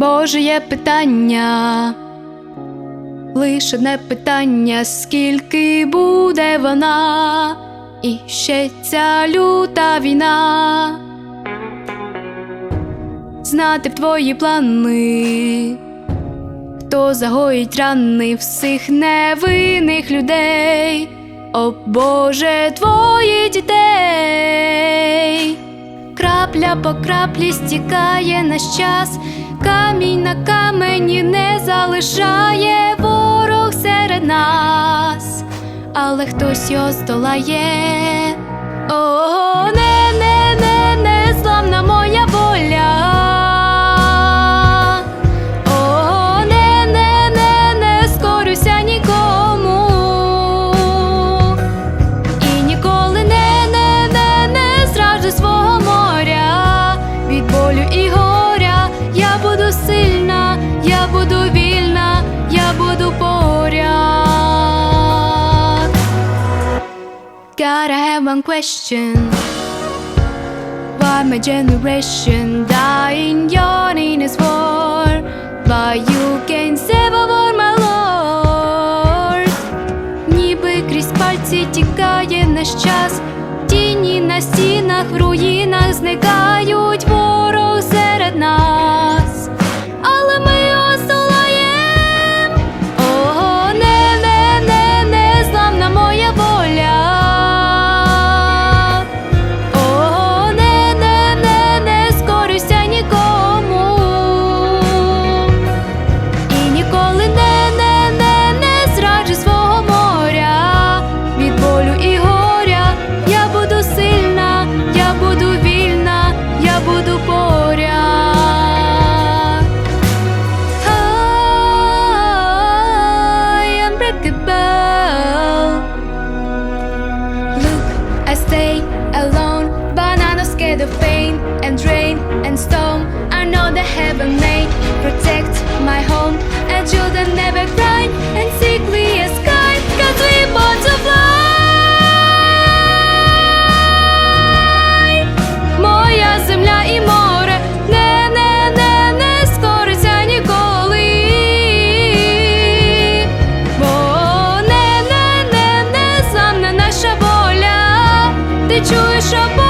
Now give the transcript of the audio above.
Боже, є питання, лише одне питання, скільки буде вона, і ще ця люта війна. Знати б твої плани, хто загоїть рани всіх невинних людей, о Боже, твоїх дітей. Крапля по краплі стікає наш час, камінь на камені не залишає ворог серед нас, але хтось його здолає. О, сильна, я буду вільна, я буду поряд. I have one question. Why my generation dying, yawning is war? But you can save our my Lord. Ніби крізь пальці тікає наш час, тіні на стінах, в руїнах зникають made of pain and rain and storm. I know that heaven may protect my home and children never cry and see clear sky. Cause we born to fly. Моя земля і море не, не, не, не скориться ніколи. Бо не, не, не, не, сам не наша воля. Ти чуєш, що